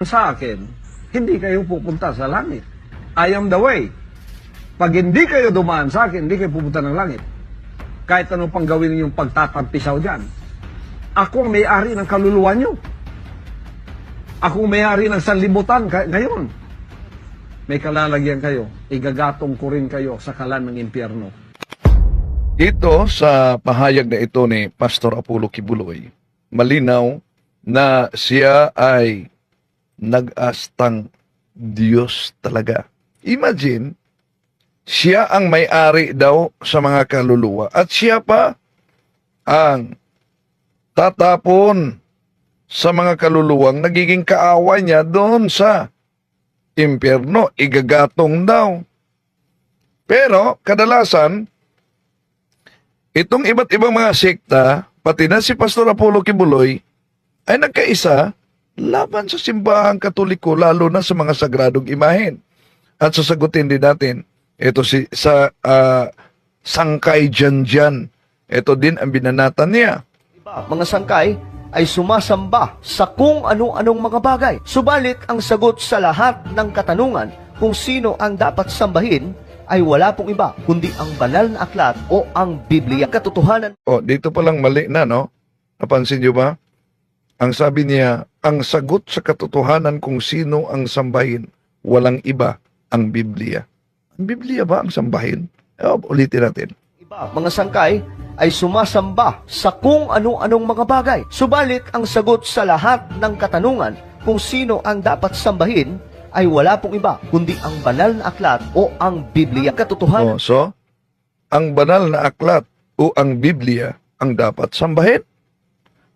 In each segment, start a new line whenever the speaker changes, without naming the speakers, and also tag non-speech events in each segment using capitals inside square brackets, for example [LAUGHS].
sa akin, hindi kayo pupunta sa langit. I am the way. Pag hindi kayo dumaan sa akin, hindi kayo pupunta ng langit. Kahit ano pang gawin ninyong pagtatampisaw dyan. Ako ang may-ari ng kaluluwa nyo. Ako ang may-ari ng sanlibutan ngayon. May kalalagyan kayo. Igagatong ko rin kayo sa kalan ng impyerno.
Dito sa pahayag na ito ni Pastor Apollo Kibuloy, malinaw na siya ay nag-astang Diyos talaga. Imagine, siya ang may-ari daw sa mga kaluluwa at siya pa ang tatapon sa mga kaluluwang nagiging kaaway niya doon sa impyerno, igagatong daw. Pero kadalasan, itong iba't ibang mga sekta, pati na si Pastor Apollo Kibuloy, ay nagkaisa laban sa simbahang katoliko, lalo na sa mga sagradong imahen. At sasagutin din natin, ito si sa ah, Sangkay Janjan. Ito din ang binanatan niya.
Iba, mga sangkay ay sumasamba sa kung ano-anong mga bagay. Subalit ang sagot sa lahat ng katanungan kung sino ang dapat sambahin ay wala pong iba kundi ang banal na aklat o ang Biblia. Katotohanan
O, dito pa lang mali na, no? Napansin niyo ba? Ang sabi niya, ang sagot sa katotohanan kung sino ang sambahin, walang iba, ang Biblia. Ang Biblia ba ang sambahin? O, ulitin natin.
iba, mga sangkay ay sumasamba sa kung ano-anong mga bagay. Subalit ang sagot sa lahat ng katanungan kung sino ang dapat sambahin ay wala pong iba kundi ang banal na aklat o ang Biblia. Katotohanan
so, ang banal na aklat o ang Biblia ang dapat sambahin.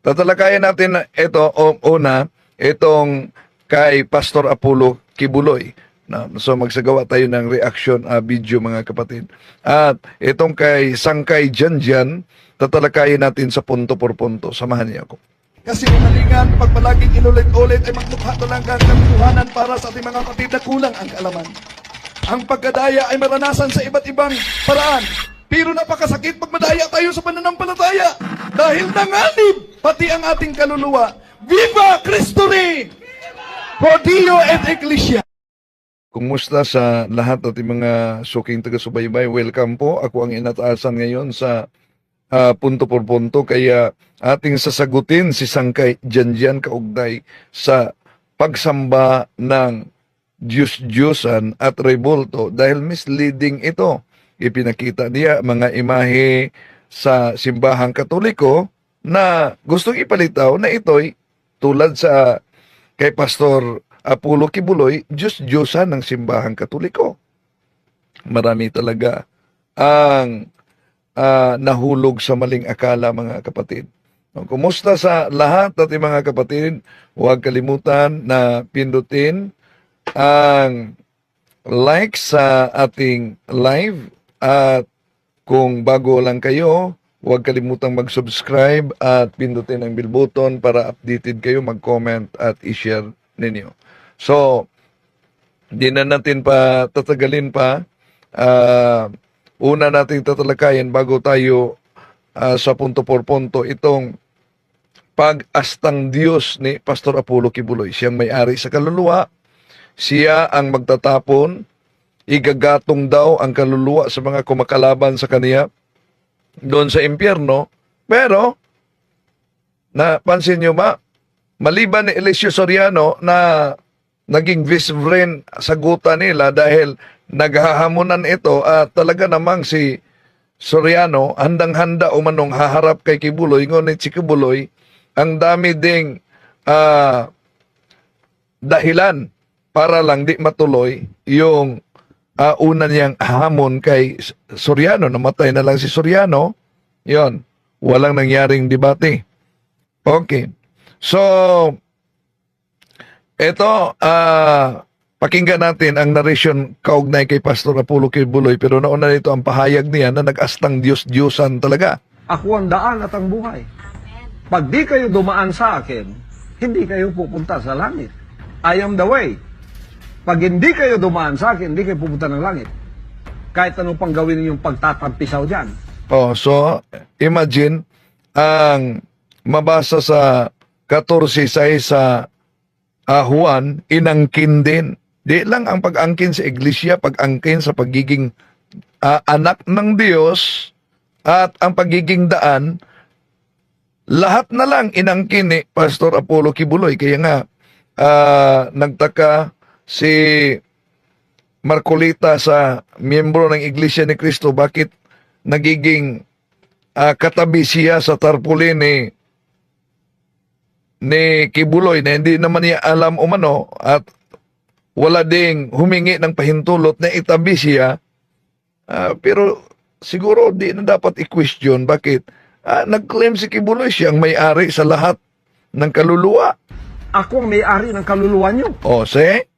Tatalakayan natin na ito, o, una, itong kay Pastor Apollo Kibuloy. Na, so magsagawa tayo ng reaction ah, video mga kapatid. At itong kay Sangkay Janjan, tatalakayin natin sa punto por punto. Samahan niyo ako.
Kasi kinalingan, pag palaging inulit-ulit ay magmukha to lang katotohanan para sa ating mga kapatid na kulang ang kaalaman. Ang pagkadaya ay maranasan sa iba't ibang paraan. Pero napakasakit pag madaya tayo sa pananampalataya. Dahil nanganib pati ang ating kaluluwa. Viva Cristo Rey! Pro Dio et Ecclesia!
Kumusta sa lahat ating mga suking taga-subaybay? Welcome po. Ako ang inataasan ngayon sa ah, punto por punto. Kaya ating sasagutin si Sangkay Janjan kaugnay sa pagsamba ng Diyos-Diyosan at Revolto dahil misleading ito. Ipinakita niya mga imahe sa simbahang katoliko na gustong ipalitaw na ito'y tulad sa kay Pastor Apollo Kibuloy, Diyos-Diyosan ng simbahang katoliko. Marami talaga ang ah, nahulog sa maling akala mga kapatid. Kumusta sa lahat ating mga kapatid? Huwag kalimutan na pindutin ang like sa ating live at kung bago lang kayo, huwag kalimutang mag-subscribe at pindutin ang bell button para updated kayo, mag-comment at i-share ninyo. So, di na natin pa tatagalin pa. Ah, una nating tatalakayin bago tayo ah, sa punto por punto itong pag-astang Diyos ni Pastor Apollo Kibuloy. Siyang may-ari sa kaluluwa. Siya ang magtatapon. Igagatong daw ang kaluluwa sa mga kumakalaban sa kaniya doon sa impyerno. Pero, napansin nyo ba, maliban ni Eliseo Soriano na naging vice-brain sagutan nila dahil naghahamunan ito at talaga namang si Soriano handang-handa umanong haharap kay Kibuloy ngunit si Kibuloy ang dami ding ah, dahilan para lang di matuloy yung ah, una niyang hamon kay Soriano namatay na lang si Soriano yon walang nangyaring debate okay so ito, ah, pakinggan natin ang narration kaugnay kay Pastor Apollo Kibuloy pero nauna nito ang pahayag niya na nag-astang Diyos-Diyosan talaga.
Ako ang daan at ang buhay. Pag di kayo dumaan sa akin, hindi kayo pupunta sa langit. I am the way. Pag hindi kayo dumaan sa akin, hindi kayo pupunta ng langit. Kahit ano pang gawin ninyong pagtatampisaw dyan.
Oh, so imagine ang mabasa sa 14 sa ah, Juan, inangkin din. Di lang ang pag-angkin sa iglesia, pag-angkin sa pagiging ah, anak ng Diyos at ang pagiging daan, lahat na lang inangkin ni Pastor Apollo Kibuloy. Kaya nga, ah, nagtaka si Marcolita sa miyembro ng Iglesia ni Cristo, bakit nagiging ah, katabi siya sa tarpaulin ni ni Kibuloy na hindi naman niya alam umano at wala ding humingi ng pahintulot na itabi siya. Ah, pero siguro di na dapat i-question bakit ah, nag-claim si Kibuloy siyang may-ari sa lahat ng kaluluwa.
Ako ang may-ari ng kaluluwa nyo.
O, se?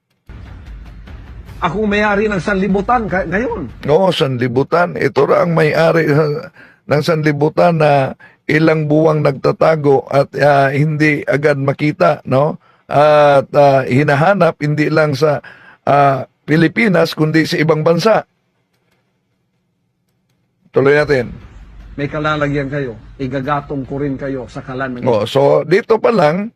Ako may-ari ng sanlibutan ngayon.
Oo, sanlibutan. Ito ra ang may-ari uh, ng sanlibutan na ilang buwang nagtatago at ah, hindi agad makita, no? At ah, hinahanap hindi lang sa ah, Pilipinas kundi sa ibang bansa. Tuloy natin.
May kalalagyan kayo. Igagatong ko rin kayo sa kalan ng
Oh, so dito pa lang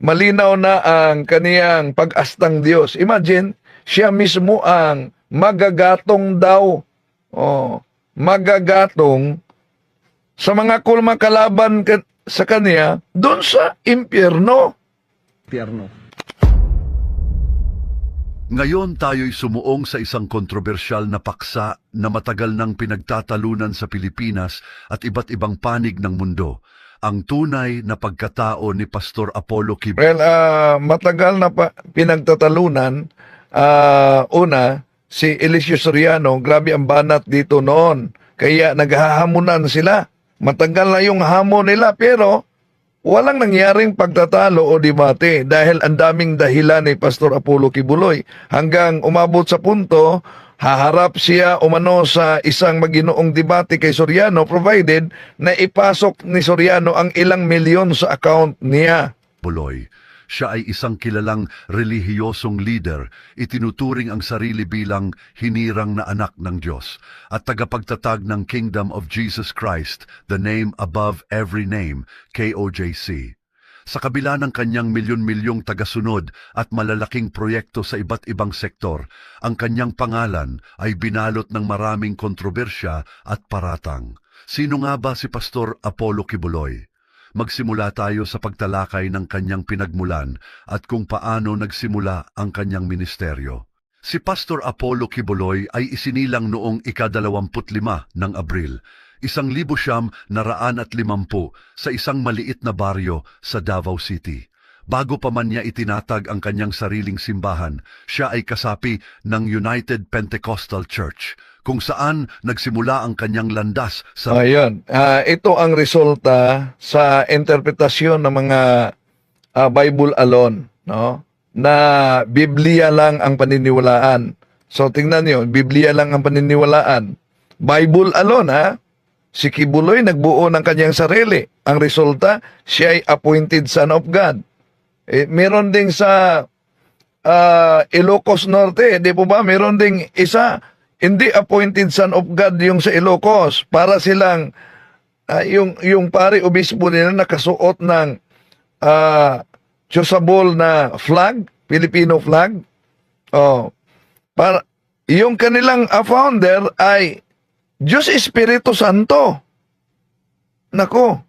malinaw na ang kaniyang pag-astang Diyos. Imagine, siya mismo ang magagatong daw. Oh, magagatong sa mga kulma kalaban ka- sa kanya doon sa impyerno.
impyerno.
Ngayon tayo'y sumuong sa isang kontrobersyal na paksa na matagal nang pinagtatalunan sa Pilipinas at iba't ibang panig ng mundo. Ang tunay na pagkatao ni Pastor Apollo Kibuloy.
Well, ah, matagal na pa pinagtatalunan. Ah, una, si Eliseo Soriano, grabe ang banat dito noon. Kaya naghahamunan sila. Matagal na yung hamon nila pero walang nangyaring pagtatalo o debate dahil ang daming dahilan ni Pastor Apollo Kibuloy. Hanggang umabot sa punto, haharap siya umano sa isang maginoong debate kay Soriano provided na ipasok ni Soriano ang ilang milyon sa account niya.
Puloy. Siya ay isang kilalang relihiyosong leader, itinuturing ang sarili bilang hinirang na anak ng Diyos at tagapagtatag ng Kingdom of Jesus Christ, the name above every name, KOJC. Sa kabila ng kanyang milyon-milyong tagasunod at malalaking proyekto sa iba't ibang sektor, ang kanyang pangalan ay binalot ng maraming kontrobersya at paratang. Sino nga ba si Pastor Apollo Kibuloy? Magsimula tayo sa pagtalakay ng kanyang pinagmulan at kung paano nagsimula ang kanyang ministeryo. Si Pastor Apollo Kibuloy ay isinilang noong ikadalawamput-lima ng Abril, isang libo siyam na raan at limampu sa isang maliit na baryo sa Davao City. Bago pa man niya itinatag ang kanyang sariling simbahan, siya ay kasapi ng United Pentecostal Church, kung saan nagsimula ang kanyang landas sa
Ayun. Ah, ito ang resulta sa interpretasyon ng mga ah, Bible alone, no? Na Biblia lang ang paniniwalaan. So tingnan niyo, Biblia lang ang paniniwalaan. Bible alone, ha? Si Kibuloy nagbuo ng kanyang sarili. Ang resulta, siya ay appointed son of God. Eh, meron ding sa ah, Ilocos Norte, di po ba? Meron ding isa, hindi appointed son of God yung sa Ilocos. Para silang, ah, yung, yung pare obispo nila nakasuot ng ah, Chosabol na flag, Filipino flag. Oh, para, yung kanilang ah, founder ay Diyos Espiritu Santo. Nako,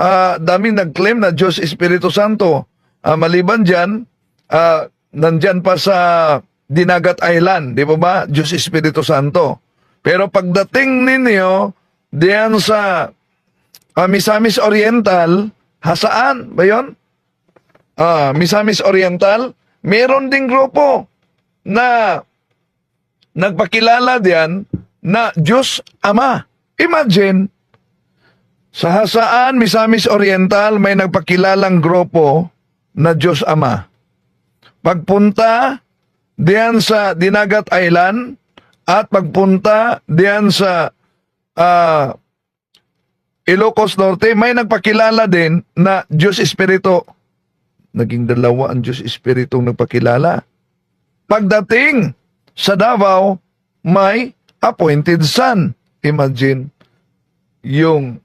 ah dami nag-claim na Diyos Espiritu Santo. Ah, maliban dyan, ah, nandyan pa sa Dinagat Island, di ba ba? Diyos Espiritu Santo. Pero pagdating ninyo, diyan sa ah, Misamis Oriental, hasaan ba yun? Ah, Misamis Oriental, meron ding grupo na nagpakilala diyan na Diyos Ama. Imagine, sa Hasaan, Misamis Oriental, may nagpakilalang grupo na Diyos Ama. Pagpunta diyan sa Dinagat Island at pagpunta diyan sa ah, Ilocos Norte, may nagpakilala din na Diyos Espiritu. Naging dalawa ang Diyos Espiritu nagpakilala. Pagdating sa Davao, may appointed son. Imagine, yung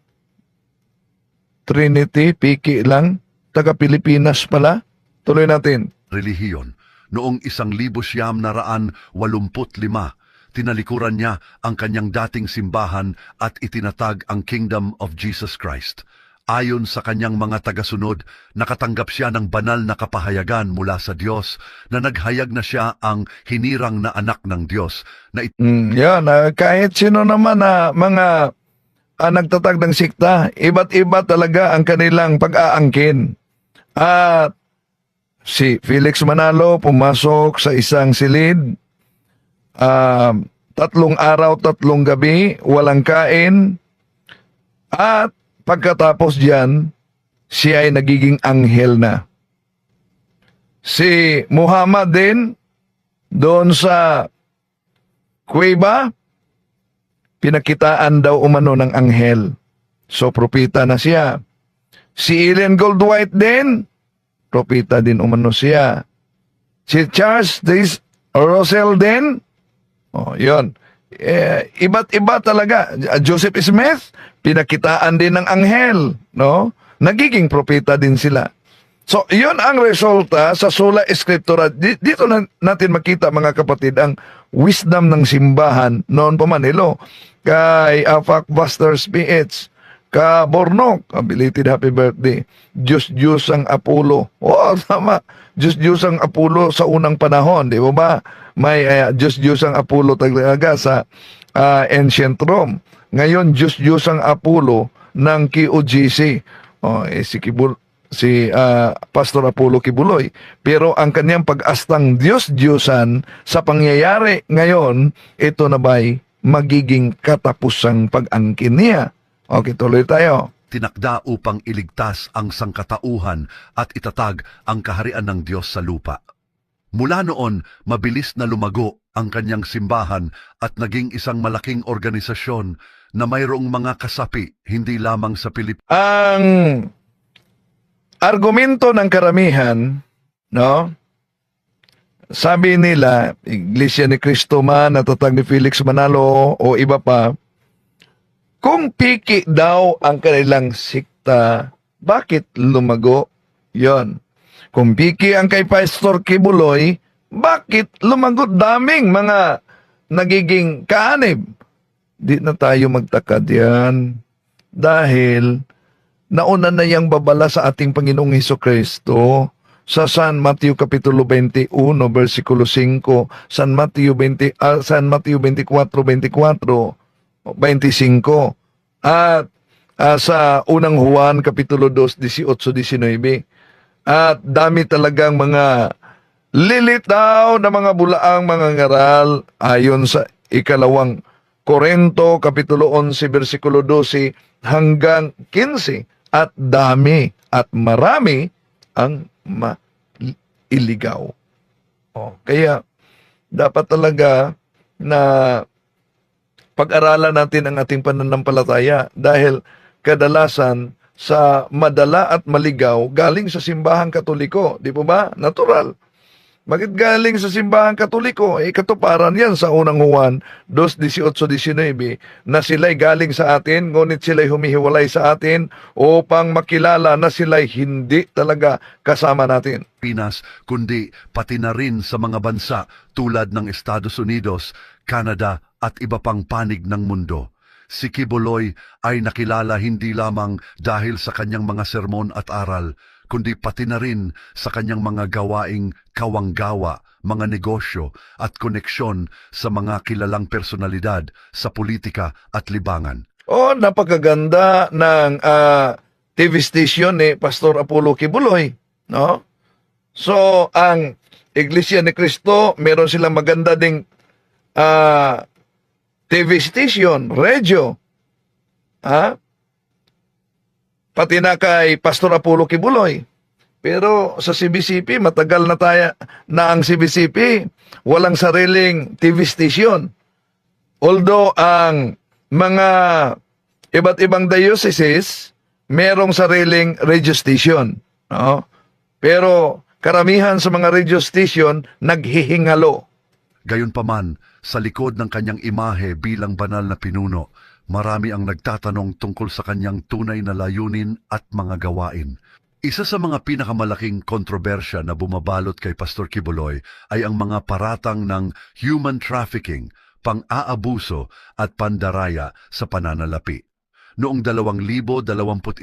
Trinity, piki lang, taga Pilipinas pala. Tuloy natin.
relihiyon. Noong isang libo siyam na raan walumput lima, tinalikuran niya ang kanyang dating simbahan at itinatag ang Kingdom of Jesus Christ. Ayon sa kanyang mga tagasunod, nakatanggap siya ng banal na kapahayagan mula sa Diyos na naghayag na siya ang hinirang na anak ng Diyos na
Mm, yan, ah, kahit sino naman na mga ah, nagtatag ng sikta, iba't iba talaga ang kanilang pag-aangkin. At si Felix Manalo pumasok sa isang silid, ah, tatlong araw, tatlong gabi, walang kain, at pagkatapos diyan, siya ay nagiging anghel na. Si Muhammad din, doon sa kuweba, pinakitaan daw umano ng anghel. So, propita na siya. Si Ellen Goldwhite din, propita din umano siya. Si Charles Dis Russell din, oh, yun. Eh, iba't iba talaga. Joseph Smith, pinakitaan din ng anghel, no? Nagiging propita din sila. So, yun ang resulta sa sola escritura. Di- Dito na natin makita mga kapatid ang wisdom ng simbahan noon pa man ilo. Kay Afac Busters PH, ka Bornok, belated happy birthday. Diyos Diyos ang Apollo. Oo, [LAUGHS] tama. Diyos Diyos ang Apollo sa unang panahon, di ba ba? May uh, Diyos Diyos ang Apollo talaga sa ah, ancient Rome. Ngayon, Diyos Diyos ang Apollo ng QOGC. Oh, eh, si Kibul si ah, Pastor Apollo Kibuloy. Pero ang kanyang pag-astang Diyos-Diyosan sa pangyayari ngayon, ito na ba'y magiging katapusang pag-angkin niya? Okay, tuloy tayo.
tinakda upang iligtas ang sangkatauhan at itatag ang kaharian ng Diyos sa lupa. Mula noon, mabilis na lumago ang kanyang simbahan at naging isang malaking organisasyon na mayroong mga kasapi hindi lamang sa Pilipinas
Ang argumento ng karamihan, no? Sabi nila, Iglesia ni Cristo man, natatag ni Felix Manalo o iba pa, kung piki daw ang kanilang sikta, bakit lumago? Yon. Kung piki ang kay Pastor Kibuloy, bakit lumago daming mga nagiging kaanib? Di na tayo magtaka diyan. Dahil nauna na yang babala sa ating Panginoong Heso Kristo sa San Mateo Kapitulo 21 versikulo 5, San Mateo 20 ah, San Mateo 24 24 25 at ah, sa unang Juan Kapitulo 2 18 19 at dami talagang mga lilitaw na mga bulaang mga ngaral ayon sa ikalawang Korento Kapitulo 11 versikulo 12 hanggang 15 at dami at marami ang mailigaw. Oh, kaya dapat talaga na pag-aralan natin ang ating pananampalataya dahil kadalasan sa madala at maligaw galing sa simbahang katoliko. Di po ba? Natural. Bakit galing sa simbahang katoliko? Eh, katuparan yan sa unang Juan 2.18-19 na sila'y galing sa atin, ngunit sila'y humihiwalay sa atin upang makilala na sila'y hindi talaga kasama natin.
Pinas, kundi pati na rin sa mga bansa tulad ng Estados Unidos, Canada at iba pang panig ng mundo. Si Kibuloy ay nakilala hindi lamang dahil sa kanyang mga sermon at aral, kundi pati na rin sa kanyang mga gawaing kawanggawa, mga negosyo at koneksyon sa mga kilalang personalidad sa politika at libangan.
Oh, napakaganda ng ah, TV station ni Pastor Apollo Kibuloy, no? So, ang Iglesia ni Cristo, meron silang maganda ding ah, TV station, radio. Ha? Pati na kay Pastor Apollo Kibuloy. Pero sa CBCP, matagal na tayo na ang CBCP, walang sariling TV station. Although ang mga iba't ibang dioceses merong sariling radio station, no? Pero karamihan sa mga radio station naghihingalo.
Gayunpaman, sa likod ng kanyang imahe bilang banal na pinuno, marami ang nagtatanong tungkol sa kanyang tunay na layunin at mga gawain. Isa sa mga pinakamalaking kontrobersya na bumabalot kay Pastor Kibuloy ay ang mga paratang ng human trafficking, pang-aabuso at pandaraya sa pananalapi. Noong 2021,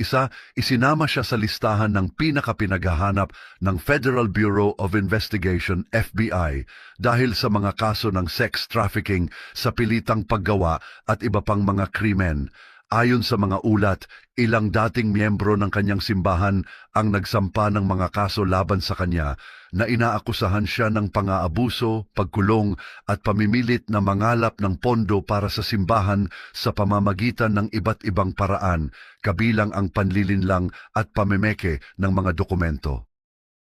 isinama siya sa listahan ng pinakapinaghahanap ng Federal Bureau of Investigation FBI dahil sa mga kaso ng sex trafficking sa pilitang paggawa at iba pang mga krimen. Ayon sa mga ulat, ilang dating miyembro ng kanyang simbahan ang nagsampa ng mga kaso laban sa kanya na inaakusahan siya ng pang-aabuso, pagkulong at pamimilit na mangalap ng pondo para sa simbahan sa pamamagitan ng iba't ibang paraan, kabilang ang panlilinlang at pamemeke ng mga dokumento.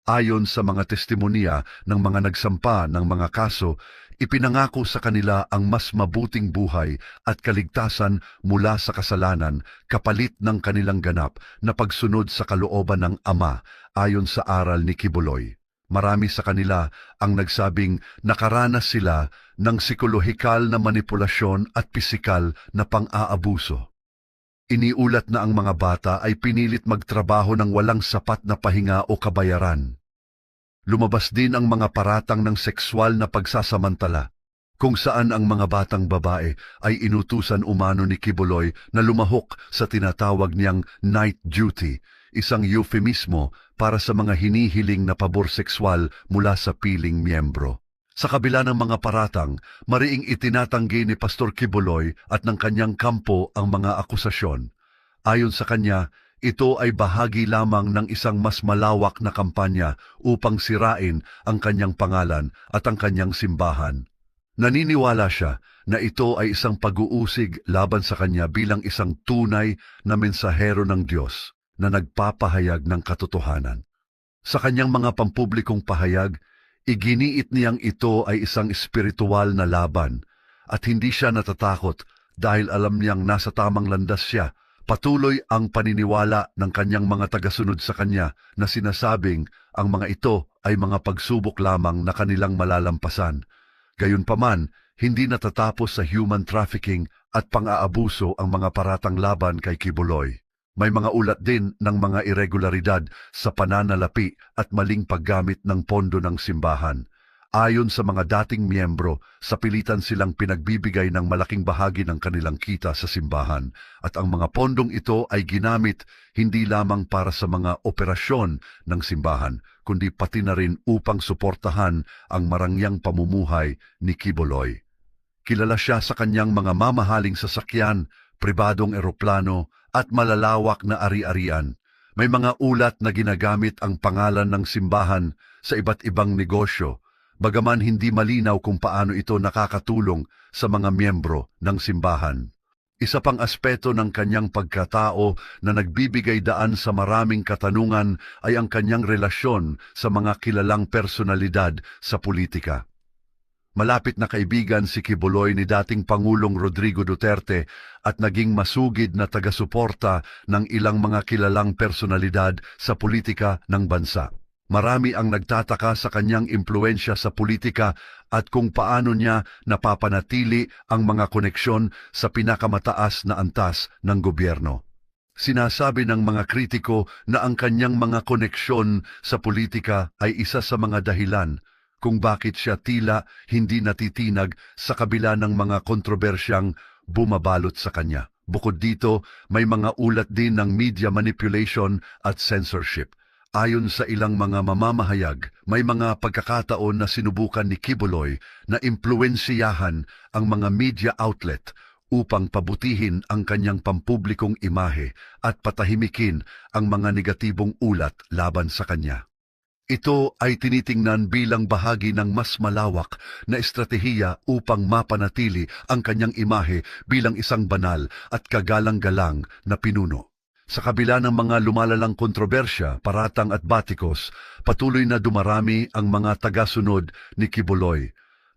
Ayon sa mga testimonya ng mga nagsampa ng mga kaso, ipinangako sa kanila ang mas mabuting buhay at kaligtasan mula sa kasalanan kapalit ng kanilang ganap na pagsunod sa kalooban ng Ama ayon sa aral ni Kibuloy. Marami sa kanila ang nagsabing nakaranas sila ng psikolohikal na manipulasyon at pisikal na pang-aabuso. Iniulat na ang mga bata ay pinilit magtrabaho ng walang sapat na pahinga o kabayaran. Lumabas din ang mga paratang ng sexual na pagsasamantala, kung saan ang mga batang babae ay inutusan umano ni Kibuloy na lumahok sa tinatawag niyang night duty, isang euphemismo para sa mga hinihiling na pabor sexual mula sa piling miyembro. Sa kabila ng mga paratang, mariing itinatanggi ni Pastor Kibuloy at ng kanyang kampo ang mga akusasyon. Ayon sa kanya, ito ay bahagi lamang ng isang mas malawak na kampanya upang sirain ang kanyang pangalan at ang kanyang simbahan. Naniniwala siya na ito ay isang pag-uusig laban sa kanya bilang isang tunay na mensahero ng Diyos na nagpapahayag ng katotohanan. Sa kanyang mga pampublikong pahayag, iginiit niyang ito ay isang espiritual na laban at hindi siya natatakot dahil alam niyang nasa tamang landas siya. Patuloy ang paniniwala ng kanyang mga tagasunod sa kanya na sinasabing ang mga ito ay mga pagsubok lamang na kanilang malalampasan. Gayunpaman, hindi natatapos sa human trafficking at pang-aabuso ang mga paratang laban kay Kibuloy. May mga ulat din ng mga irregularidad sa pananalapi at maling paggamit ng pondo ng simbahan. Ayon sa mga dating miyembro, sa pilitan silang pinagbibigay ng malaking bahagi ng kanilang kita sa simbahan at ang mga pondong ito ay ginamit hindi lamang para sa mga operasyon ng simbahan, kundi pati na rin upang suportahan ang marangyang pamumuhay ni Kibuloy. Kilala siya sa kanyang mga mamahaling sasakyan, pribadong eroplano at malalawak na ari-arian. May mga ulat na ginagamit ang pangalan ng simbahan sa iba't ibang negosyo, bagaman hindi malinaw kung paano ito nakakatulong sa mga miyembro ng simbahan. Isa pang aspeto ng kanyang pagkatao na nagbibigay daan sa maraming katanungan ay ang kanyang relasyon sa mga kilalang personalidad sa politika. Malapit na kaibigan si Kibuloy ni dating Pangulong Rodrigo Duterte at naging masugid na taga-suporta ng ilang mga kilalang personalidad sa politika ng bansa. Marami ang nagtataka sa kanyang impluensya sa politika at kung paano niya napapanatili ang mga koneksyon sa pinakamataas na antas ng gobyerno. Sinasabi ng mga kritiko na ang kanyang mga koneksyon sa politika ay isa sa mga dahilan kung bakit siya tila hindi natitinag sa kabila ng mga kontrobersyang bumabalot sa kanya. Bukod dito, may mga ulat din ng media manipulation at censorship. Ayon sa ilang mga mamamahayag, may mga pagkakataon na sinubukan ni Kibuloy na impluensiyahan ang mga media outlet upang pabutihin ang kanyang pampublikong imahe at patahimikin ang mga negatibong ulat laban sa kanya. Ito ay tinitingnan bilang bahagi ng mas malawak na estratehiya upang mapanatili ang kanyang imahe bilang isang banal at kagalang-galang na pinuno. Sa kabila ng mga lumalalang kontrobersya, paratang at batikos, patuloy na dumarami ang mga tagasunod ni Kibuloy.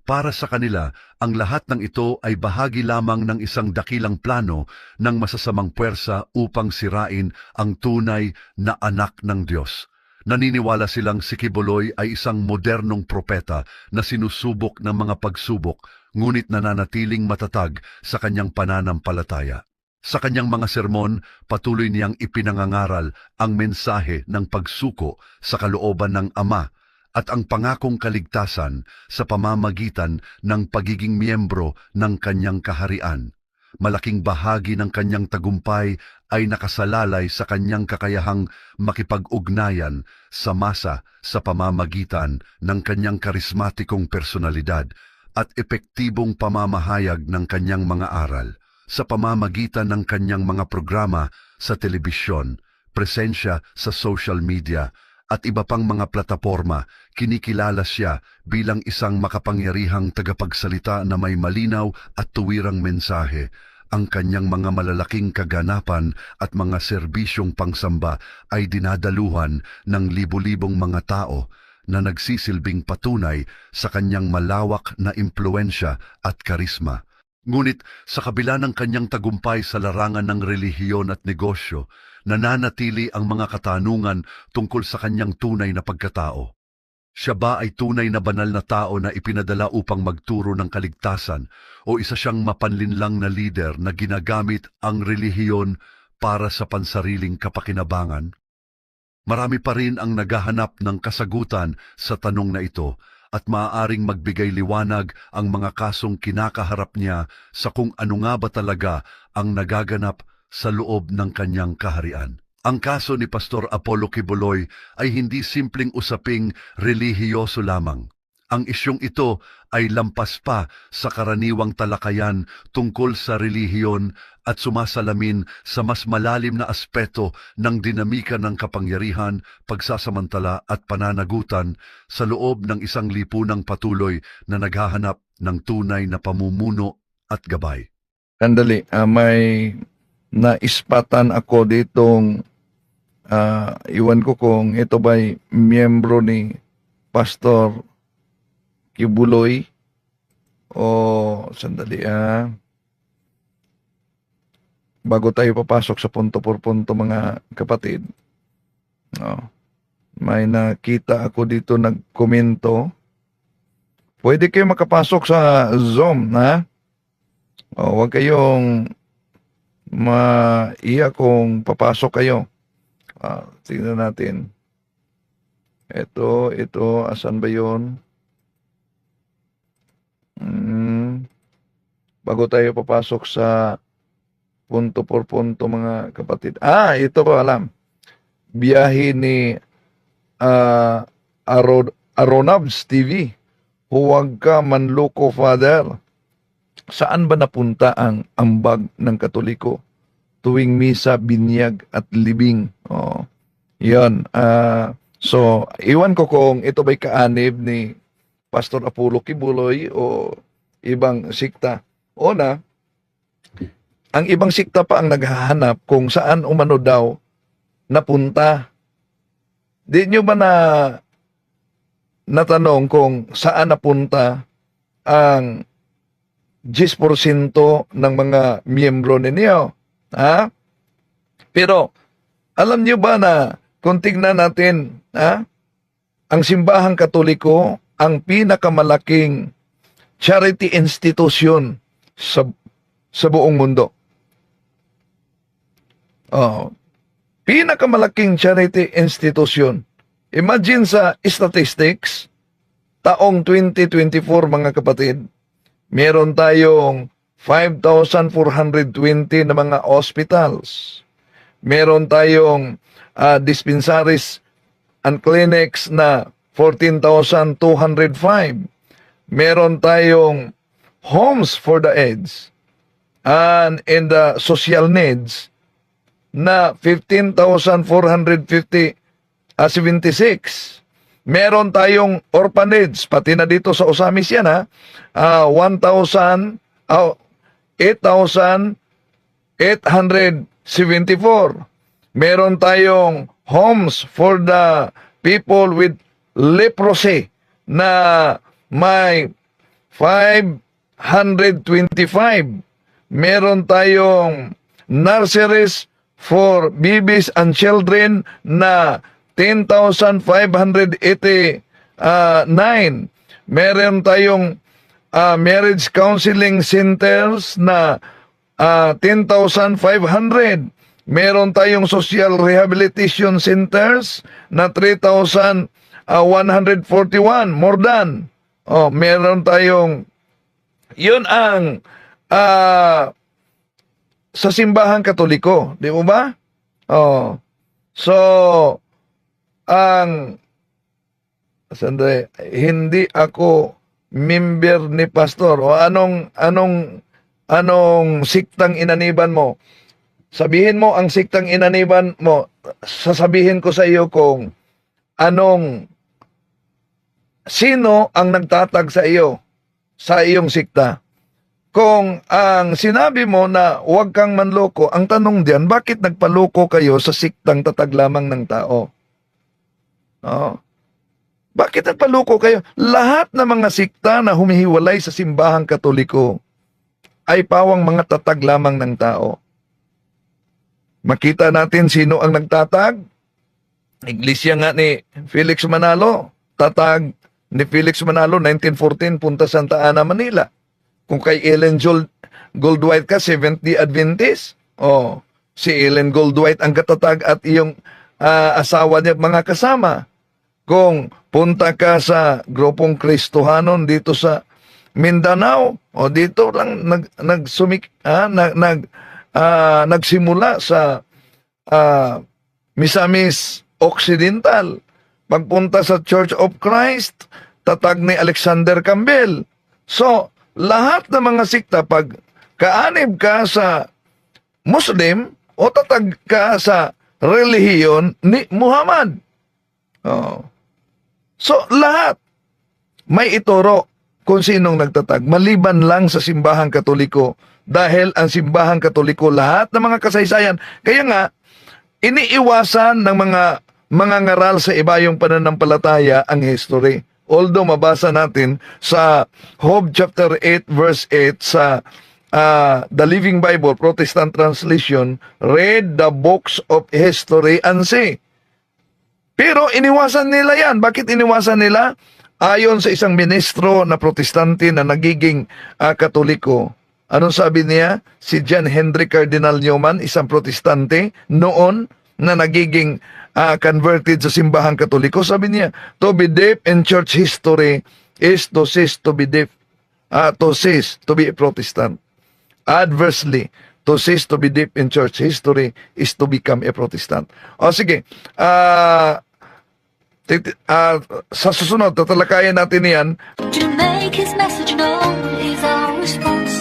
Para sa kanila, ang lahat ng ito ay bahagi lamang ng isang dakilang plano ng masasamang puwersa upang sirain ang tunay na anak ng Diyos. Naniniwala silang si Kibuloy ay isang modernong propeta na sinusubok ng mga pagsubok, ngunit nananatiling matatag sa kanyang pananampalataya. Sa kanyang mga sermon, patuloy niyang ipinangangaral ang mensahe ng pagsuko sa kalooban ng Ama at ang pangakong kaligtasan sa pamamagitan ng pagiging miyembro ng kanyang kaharian. Malaking bahagi ng kanyang tagumpay ay nakasalalay sa kanyang kakayahang makipag-ugnayan sa masa sa pamamagitan ng kanyang karismatikong personalidad at epektibong pamamahayag ng kanyang mga aral sa pamamagitan ng kanyang mga programa sa telebisyon, presensya sa social media, at iba pang mga plataporma, kinikilala siya bilang isang makapangyarihang tagapagsalita na may malinaw at tuwirang mensahe. Ang kanyang mga malalaking kaganapan at mga serbisyong pangsamba ay dinadaluhan ng libu-libong mga tao na nagsisilbing patunay sa kanyang malawak na impluensya at karisma. Ngunit sa kabila ng kanyang tagumpay sa larangan ng relihiyon at negosyo, nananatili ang mga katanungan tungkol sa kanyang tunay na pagkatao. Siya ba ay tunay na banal na tao na ipinadala upang magturo ng kaligtasan o isa siyang mapanlinlang na lider na ginagamit ang relihiyon para sa pansariling kapakinabangan? Marami pa rin ang naghahanap ng kasagutan sa tanong na ito at maaaring magbigay liwanag ang mga kasong kinakaharap niya sa kung ano nga ba talaga ang nagaganap sa loob ng kanyang kaharian. Ang kaso ni Pastor Apollo Kibuloy ay hindi simpleng usaping relihiyoso lamang. Ang isyong ito ay lampas pa sa karaniwang talakayan tungkol sa relihiyon at sumasalamin sa mas malalim na aspeto ng dinamika ng kapangyarihan, pagsasamantala at pananagutan sa loob ng isang lipunang patuloy na naghahanap ng tunay na pamumuno at gabay.
Sandali, ah, may naispatan ako ditong ah, iwan ko kung ito ba'y miyembro ni Pastor Kibuloy o sandali ah. Bago tayo papasok sa punto por punto mga kapatid. No. May nakita ako dito nagkomento. Pwede kayo makapasok sa Zoom, ha? O, huwag kayong maiya kung papasok kayo. Ah, tingnan natin. Ito, ito, asan ba yun? Hmm. Bago tayo papasok sa punto por punto mga kapatid. Ah, ito ko alam. Biyahe ni ah, Aro, Aronabs TV. Huwag ka manloko, Father. Saan ba napunta ang ambag ng Katoliko? Tuwing misa, binyag at libing. Oh. Yan. ah, so, iwan ko kung ito ba'y kaanib ni Pastor Apollo Kibuloy o ibang sikta. Una, ang ibang sikta pa ang naghahanap kung saan umano daw napunta. Di nyo ba na natanong kung saan napunta ang 10% ng mga miyembro ninyo? Ha? Pero, alam nyo ba na kung tignan natin, ha? Ang simbahang katoliko, ang pinakamalaking charity institution sa sa buong mundo. Oh, pinakamalaking charity institution. Imagine sa statistics, taong 2024 mga kapatid, meron tayong 5,420 na mga hospitals. Meron tayong ah, dispensaries and clinics na 14,205. Meron tayong homes for the AIDS and in the social needs na 15,450 ah, 76. Meron tayong orphanage, pati na dito sa Osamis yan ha, ah, 1,000, ah, 8,874. Meron tayong homes for the people with leprosy na may 525. Meron tayong nurseries for babies and children na 10,589. Meron tayong ah, marriage counseling centers na ah, 10,500. Meron tayong social rehabilitation centers na 3,141. More than. Oh, meron tayong yun ang ah, sa simbahang katoliko, di ba? Oh. So, ang sandali, hindi ako member ni pastor o anong anong anong siktang inaniban mo? Sabihin mo ang siktang inaniban mo, sasabihin ko sa iyo kung anong sino ang nagtatag sa iyo sa iyong sikta. Kung ang sinabi mo na huwag kang manloko, ang tanong diyan, bakit nagpaloko kayo sa siktang tatag lamang ng tao? Oo. Bakit nagpaloko kayo? Lahat ng mga sikta na humihiwalay sa simbahang katoliko ay pawang mga tatag lamang ng tao. Makita natin sino ang nagtatag. Iglesia nga ni Felix Manalo. Tatag ni Felix Manalo, 1914, Punta Santa Ana, Manila. Kung kay Ellen Gold, Goldwhite ka, 70 Adventist. Oh, si Ellen Goldwhite ang katatag at iyong ah, asawa niya, mga kasama. Kung punta ka sa grupong Kristohanon dito sa Mindanao o dito lang nag nagsumik ah, nag, nag ah, nagsimula sa ah, Misamis Occidental pagpunta sa Church of Christ tatag ni Alexander Campbell so lahat ng mga sikta pag kaanib ka sa Muslim o tatag ka sa relihiyon ni Muhammad oh. So, lahat may ituro kung sinong nagtatag. Maliban lang sa simbahang katoliko. Dahil ang simbahang katoliko, lahat ng mga kasaysayan. Kaya nga, iniiwasan ng mga mga ngaral sa ibayong pananampalataya ang history. Although mabasa natin sa Job chapter 8 verse 8 sa ah, The Living Bible Protestant Translation, read the books of history and see. Pero iniwasan nila yan. Bakit iniwasan nila? Ayon sa isang ministro na protestante na nagiging ah, katoliko. Anong sabi niya? Si John Henry Cardinal Newman, isang protestante, noon na nagiging ah, converted sa simbahang katoliko. Sabi niya, to be deep in church history is to cease to be deep. ah, to cease to be a Protestant. Adversely, to cease to be deep in church history is to become a Protestant. O sige, tit- ah, sa susunod, tatalakayan natin yan.
To make his message known is our responsibility.